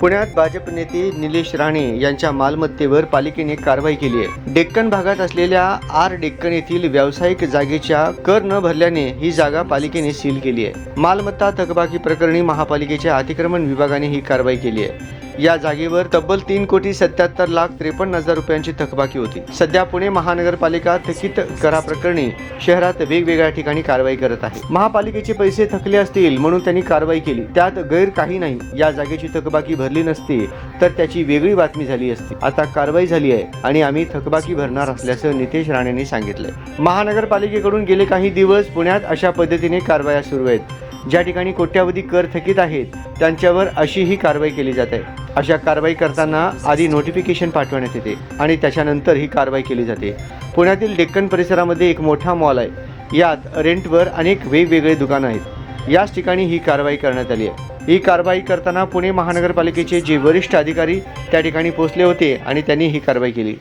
पुण्यात भाजप नेते निलेश राणे यांच्या मालमत्तेवर पालिकेने कारवाई केली आहे. डेक्कन भागात असलेल्या आर डेक्कन येथील व्यावसायिक जागेच्या कर न भरल्याने ही जागा पालिकेने सील केली आहे. मालमत्ता थकबाकी प्रकरणी महापालिकेच्या अतिक्रमण विभागाने ही कारवाई केली आहे. या जागेवर तब्बल तीन कोटी सत्याहत्तर लाख त्रेपन्न हजार रुपयांची थकबाकी होती. सध्या पुणे महानगरपालिका थकीत कराप्रकरणी शहरात वेगवेगळ्या ठिकाणी कारवाई करत आहे. महापालिकेचे पैसे थकले असतील म्हणून त्यांनी कारवाई केली. त्यात गैर काही नाही. या जागेची थकबाकी भरली नसती तर त्याची वेगळी बातमी झाली असती. आता कारवाई झाली आहे आणि आम्ही थकबाकी भरणार असल्याचं नितेश राणेंनी सांगितलं महानगरपालिकेकडून गेले काही दिवस पुण्यात अशा पद्धतीने कारवाया सुरू आहेत. ज्या ठिकाणी कोट्यावधी कर थकीत आहेत त्यांच्यावर अशी ही कारवाई केली जात आहे. अशा कारवाई करताना आधी नोटिफिकेशन पाठवण्यात येते आणि त्याच्यानंतर ही कारवाई केली जाते. पुण्यातील डेक्कन परिसरामध्ये एक मोठा मॉल आहे. यात रेंटवर अनेक वेगवेगळे दुकानं आहेत. याच ठिकाणी ही कारवाई करण्यात आली आहे. ही कारवाई करताना पुणे महानगरपालिकेचे जे वरिष्ठ अधिकारी त्या ठिकाणी पोहोचले होते आणि त्यांनी ही कारवाई केली.